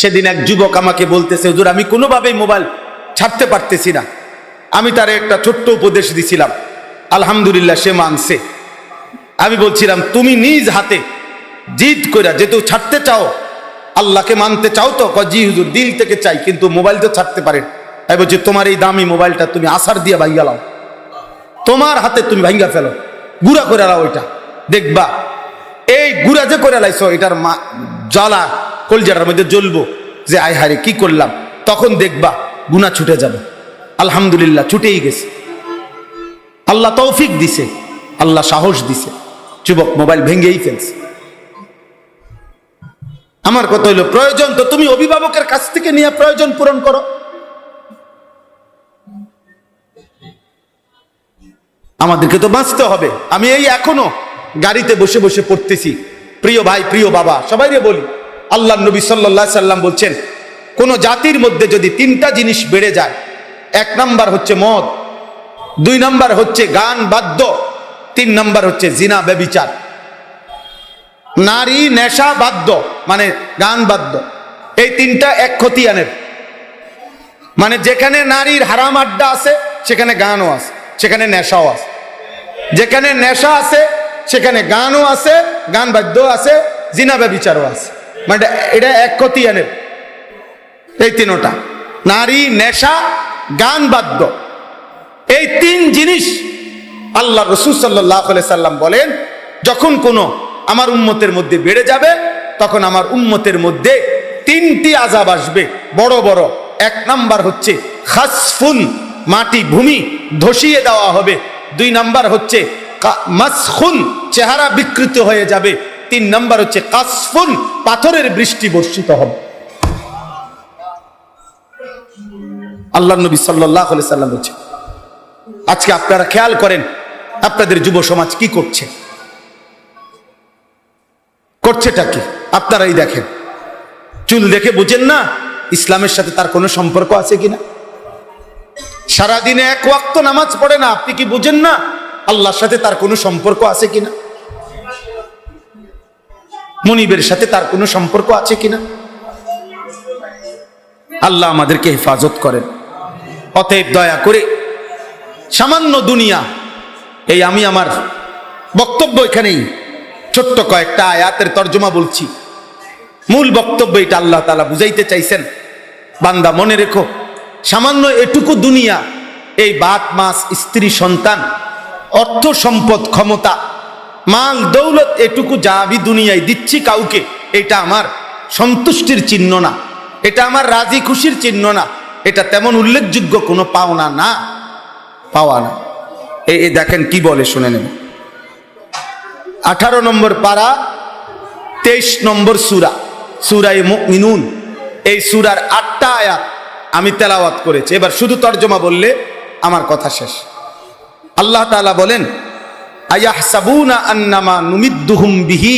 সেদিন এক যুবক আমাকে বলতেছে, হুজুর, আমি কোনোভাবেই মোবাইল ছাড়তে পারতেছি না। আমি তার একটা ছোট্ট উপদেশ দিছিলাম। আলহামদুলিল্লাহ সে মানছে। আমি বলছিলাম, তুমি নিজ হাতে জিদ কইরা যেহেতু ছাড়তে চাও, আল্লাহকে মানতে চাও তো জি হুজুর, দিল থেকে চাই, কিন্তু মোবাইল তো ছাড়তে পারেন আমি বলছি, তোমার এই দামি মোবাইলটা তুমি আসার দিয়ে ভাইয়া লাও। তোমার হাতে তুমি ভাঙ্গা ফেলো। গুড়া করে লাও ওইটা দেখবা, এই গুড়া যে করে লাইছো, এটার জ্বালা কলজাটার মধ্যে জ্বলবো। যে আয় হারে কি করলাম? তখন দেখবা গুণা ছুটে যাবে। আলহামদুলিল্লাহ, ছুটেই গেছে। আল্লাহ তৌফিক দিছে। আল্লাহ সাহস দিছে। যুবক, মোবাইল ভেঙেই ফেলছে। আমার কথা হইল, প্রয়োজন তো তুমি অভিভাবকের কাছ থেকে নিয়ে প্রয়োজন পূরণ করো। আমাদেরকে তো বাঁচতে হবে। আমি এই এখনও গাড়িতে বসে বসে পড়তেছি। প্রিয় ভাই, প্রিয় বাবা সবাইরে বলি, আল্লাহ নবী সাল্লাহ সাল্লাম বলছেন, কোন জাতির মধ্যে যদি তিনটা জিনিস বেড়ে যায়, এক নাম্বার হচ্ছে মদ, দুই নাম্বার হচ্ছে গান, বাদ্য, তিন নাম্বার হচ্ছে জিনা, ব্যবিচার। নারী, নেশা, বাদ্য মানে গান, বাদ্য, এই তিনটা এক খতিয়ানের মানে যেখানে নারীর হারাম আড্ডা আছে, সেখানে গানও আছে, সেখানে নেশাও আছে। যেখানে নেশা আছে সেখানে গানও আছে, গান বাদ্য আছে, জিনা ব্যবিচারও আছে। মানে এটা এক খতিয়ানের এই তিনোটা। নারী, নেশা, গান বাদ্য। এই তিন জিনিস আল্লাহ রসুল সাল্লাহ সাল্লাম বলেন, যখন কোনো আমার উম্মতের মধ্যে বেড়ে যাবে, তখন আমার উম্মতের মধ্যে তিনটি আজাব আসবে। বড় বড়। এক নাম্বার হচ্ছে খাসফুন, মাটি, ভূমি ধসিয়ে দেওয়া হবে। দুই নাম্বার হচ্ছে মাসখুন, চেহারা বিকৃত হয়ে যাবে। তিন নাম্বার হচ্ছে কাসফুন, পাথরের বৃষ্টি বর্ষিত হবে। আল্লাহ নবী সাল্লাহ সাল্লাম বলছে আজকে আপনারা খেয়াল করেন, আপনাদের যুব সমাজ কি করছে? করছেটা কি? আপনারাই দেখেন। চুল দেখে বুঝেন না, ইসলামের সাথে তার কোনো সম্পর্ক আছে কিনা? সারাদিনে এক ওয়াক্ত নামাজ পড়ে না, আপনি কি বুঝেন না? আল্লাহর সাথে তার কোনো সম্পর্ক আছে কিনা? মনিবের সাথে তার কোনো সম্পর্ক আছে কিনা? আল্লাহ আমাদেরকে হেফাজত করেন। অতএব দয়া করে সামান্য দুনিয়া, এই আমি আমার বক্তব্য এখানেই, ছোট্ট কয়েকটা আয়াতের তর্জমা বলছি। মূল বক্তব্য এটা আল্লাহ তালা বুঝাইতে চাইছেন। বান্দা মনে রেখো, সামান্য এটুকু দুনিয়া, এই বাত মাস স্ত্রী, সন্তান অর্থ সম্পদ, ক্ষমতা, মাল, দৌলত এটুকু যা আমি দুনিয়ায় দিচ্ছি কাউকে, এটা আমার সন্তুষ্টির চিহ্ন না। এটা আমার রাজি খুশির চিহ্ন না। এটা তেমন উল্লেখযোগ্য কোনো পাওনা না। পাওয়া না। এই দেখেন কি বলে, শুনে নেব আঠারো নম্বর পাড়া তেইশ নম্বর সুরা সুরাই মিনুন এই সুরার আটটা আয়াত আমি তেলাওয়াত করেছি। এবার শুধু তর্জমা বললে আমার কথা শেষ। আল্লাহ তালা বলেন, আয়াহসাবুনা আন্নামা নুমিদ্দুহুম বিহি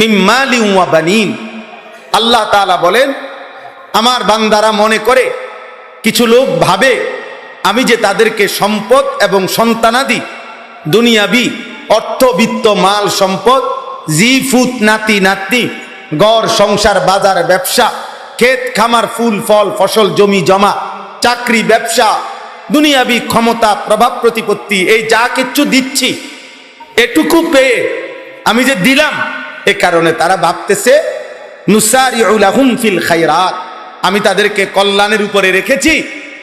মিম্মালি ওয়া বানিন? আল্লাহ তাআলা বলেন, আমার বান্দারা মনে করে, কিছু লোক ভাবে, আমি যে তাদেরকে সম্পদ এবং সন্তানাদি, দুনিয়াবি অর্থবিত্ত মাল, সম্পদ, জি, ফুত, নাতি, নাতনি, গড়, সংসার, বাজার, ব্যবসা, ক্ষেত, খামার, ফুল, ফল, ফসল, জমি, জমা, চাকরি, ব্যবসা দুনিয়াবি ক্ষমতা, প্রভাব, প্রতিপত্তি, এই যা কিচ্ছু দিচ্ছি, এটুকু পেয়ে আমি যে দিলাম, এ কারণে তারা ভাবতেছে নুসারিউলাহুম ফিল খাইরাত আমি তাদেরকে কল্যাণের উপরে রেখেছি,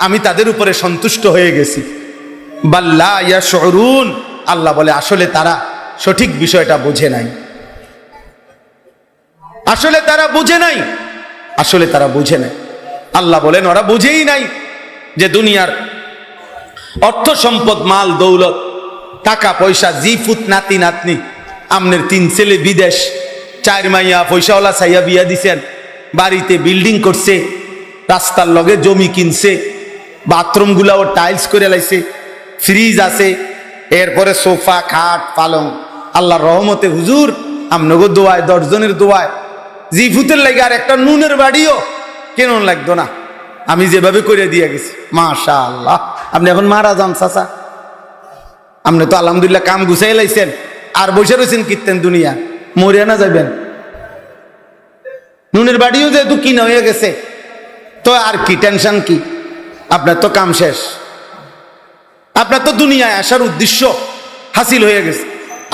আমি তাদের উপরে সন্তুষ্ট হয়ে গেছি। বাল্লা ইয়াশউরুন, আল্লাহ বলে, আসলে তারা সঠিক বিষয়টা বুঝে নাই। আসলে তারা বুঝে নাই? আসলে তারা বুঝে নাই। আল্লাহ বলেন, ওরা বুঝেই নাই যে দুনিয়ার অর্থ সম্পদ, মাল, দৌলত, টাকা, পয়সা, জি ফুত, নাতি, নাতনি, আমনের তিন ছেলে, বিদেশ, চার মাইয়া, পয়সাওয়ালা সাইয়া বিয়া দিছেন, বাড়িতে বিল্ডিং করছে, রাস্তার লগে জমি কিনছে, বাথরুমগুলাও টাইলস করে লাইছে, ফ্রিজ আছে, এরপরে সোফা, খাট, পালং, আল্লাহর রহমতে হুজুর, আমনগো দোয়ায়, দশজনের দোয়ায়, জি ফুতের লাগে আর একটা নুনের বাড়িও কেন লাগতো না, আমি যেভাবে করে দিয়ে গেছি মাশা আল্লাহ আপনি এখন মারা যান, চাচা। আপনি তো আলহামদুলিল্লাহ কাম গুছাই লাইছেন। আর বসে রয়েছেন কীর্তেন দুনিয়া। মরিয়া না যাবেন নুনের বাড়িও যেহেতু কিনা হয়ে গেছে, তো আর কি, টেনশন কি? আপনার তো কাম শেষ। আপনার তো দুনিয়ায় আসার উদ্দেশ্য হাসিল হয়ে গেছে।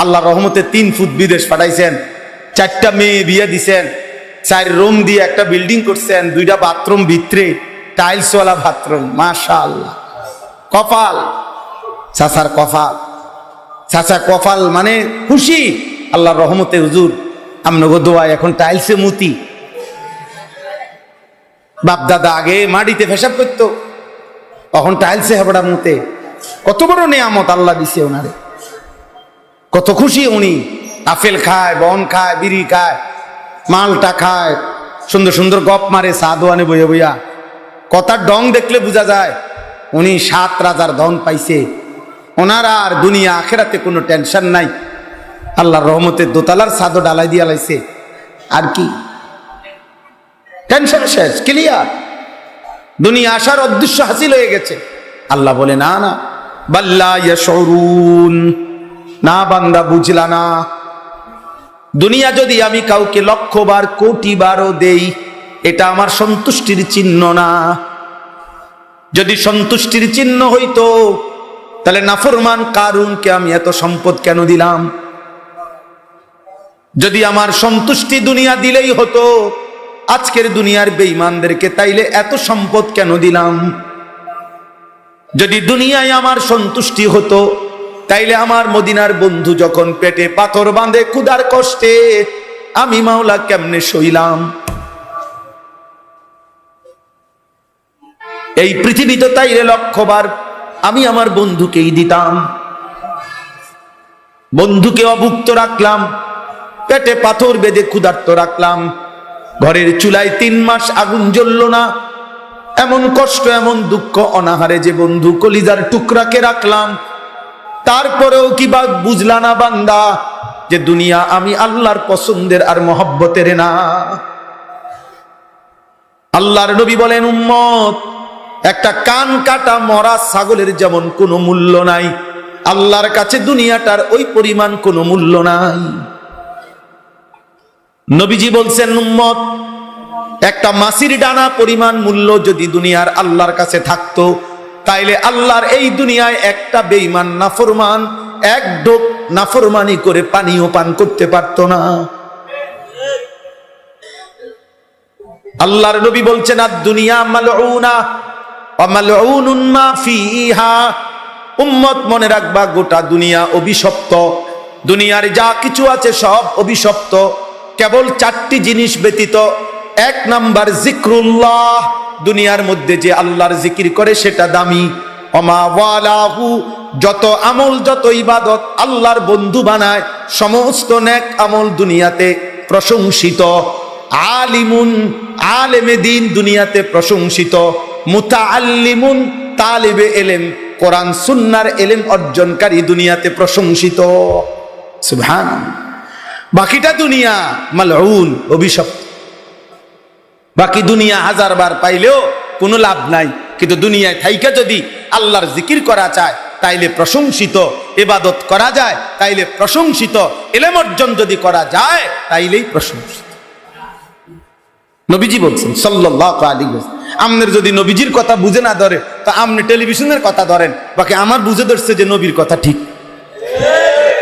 আল্লাহ রহমতে তিন ফুট বিদেশ পাঠাইছেন, চারটা মেয়ে বিয়ে দিছেন, চার রুম দিয়ে একটা বিল্ডিং করছেন, দুইটা বাথরুম ভিতরে টাইলসওয়ালা বাথরুম মাশা আল্লাহ কপাল। চাচার কপাল। চাচা কপাল মানে খুশি। আল্লাহর রহমতে হুজুর, আমনগো দোয়া এখন টাইলসে মুতি। বাপ দাদা আগে মাটিতে পেশাব করতো, তখন টাইলসে হেবড়া মুতে। কত বড় নেয়ামত আল্লাহ দিছে ওনারে। কত খুশি উনি। আপেল খায়, বন খায়, বিড়ি খায়, মালটা খায়, সুন্দর সুন্দর গপ মারে সাদোয়ানে বইয়া বইয়া। কথার ডং দেখলে বোঝা যায় উনি সাত রাজার ধন পাইছে। ওনার আর দুনিয়া আখেরাতে কোনো টেনশন নাই। আল্লাহর রহমতে দোতলার সাদো ডালাই দিয়া লাইছে। আর কি? টেনশন শেষ ক্লিয়ার দুনিয়া আসার উদ্দেশ্য হাসিল হয়ে গেছে। আল্লাহ বলে, না না। বাল্লা ইয়াশউরুন। না, বান্দা, বুঝলা না। দুনিয়া যদি আমি কাউকে লক্ষ বার কোটি বারও দেই, এটা আমার সন্তুষ্টির চিহ্ন না। যদি সন্তুষ্টির চিহ্ন হইতো, তাহলে নাফরমান কারুনকে আমি এত সম্পদ কেন দিলাম? যদি আমার সন্তুষ্টি দুনিয়া দিলেই হতো, আজকের দুনিয়ার বেঈমানদেরকে তাইলে এত সম্পদ কেন দিলাম? যদি দুনিয়ায় আমার সন্তুষ্টি হতো, তাইলে আমার মদিনার বন্ধু যখন পেটে পাথর বাঁধে কুদার কষ্টে আমি মাওলা কেমনে সইলাম? এই পৃথিবীতে তাইলে লক্ষবার আমি আমার বন্ধুকেই দিতাম। বন্ধুকে অভুক্ত রাখলাম। পেটে পাথর বেঁধে ক্ষুধার্ত রাখলাম। ঘরের চুলায় তিন মাস আগুন জ্বলল না। এমন কষ্ট, এমন দুঃখ অনাহারে যে বন্ধু কলিজার টুকরাকে রাখলাম। তারপরেও কি বা বুঝলা না বান্দা যে দুনিয়া আমি আল্লাহর পছন্দের আর মহব্বতের না। আল্লাহর নবী বলেন, উম্মত একটা কান কাটা মরা ছাগলের যেমন কোনো মূল্য নাই, আল্লাহর কাছে দুনিয়াটার ওই পরিমাণ কোনো মূল্য নাই। নবীজি বলছেন, উম্মত, একটা মাসির ডানা পরিমাণ মূল্য যদি দুনিয়ার আল্লাহর কাছে থাকতো, তাইলে আল্লাহর এই দুনিয়ায় একটা বেইমান নাফরমান, এক ডোক নাফরমানি করে পানীয় পান করতে পারতো না। আল্লাহর নবী বলছেন আর দুনিয়া মালউনা উম্মত মনে রাখবা, গোটা দুনিয়া অভিশপ্ত। দুনিয়ার যা কিছু আছে সব অভিশপ্ত। কেবল চারটি জিনিস ব্যতীত এক নাম্বার জিক্রুল্লাহ। দুনিয়ার মধ্যে যে আল্লাহর জিকির করে সেটা দামি। যত আমল, যত ইবাদত আল্লাহর বন্ধু বানায়, সমস্ত নেক আমল দুনিয়াতে প্রশংসিত। আলিমুন, আলেমে দিন দুনিয়াতে প্রশংসিত। মুতাআল্লিমুন তালিবে এলেম, কোরআন সুন্নার এলেম অর্জনকারী দুনিয়াতে প্রশংসিত। সুবহান। বাকিটা দুনিয়া মালউন, অভিশপ্ত। বাকি দুনিয়া হাজার বার পাইলেও কোনো লাভ নাই। কিন্তু দুনিয়ায় থাইকা যদি আল্লাহর জিকির করা চায়, তাইলে প্রশংসিত। এবাদত করা যায়, তাইলে প্রশংসিত। এলেম অর্জন যদি করা যায়, তাইলেই প্রশংসিত। নবীজি বলছেন সাল্লাহ আলী আমনের যদি নবীজির কথা বুঝে না ধরে, তা আমনি টেলিভিশনের কথা ধরেন। বাকি আমার বুঝে ধরছে যে নবীর কথা ঠিক।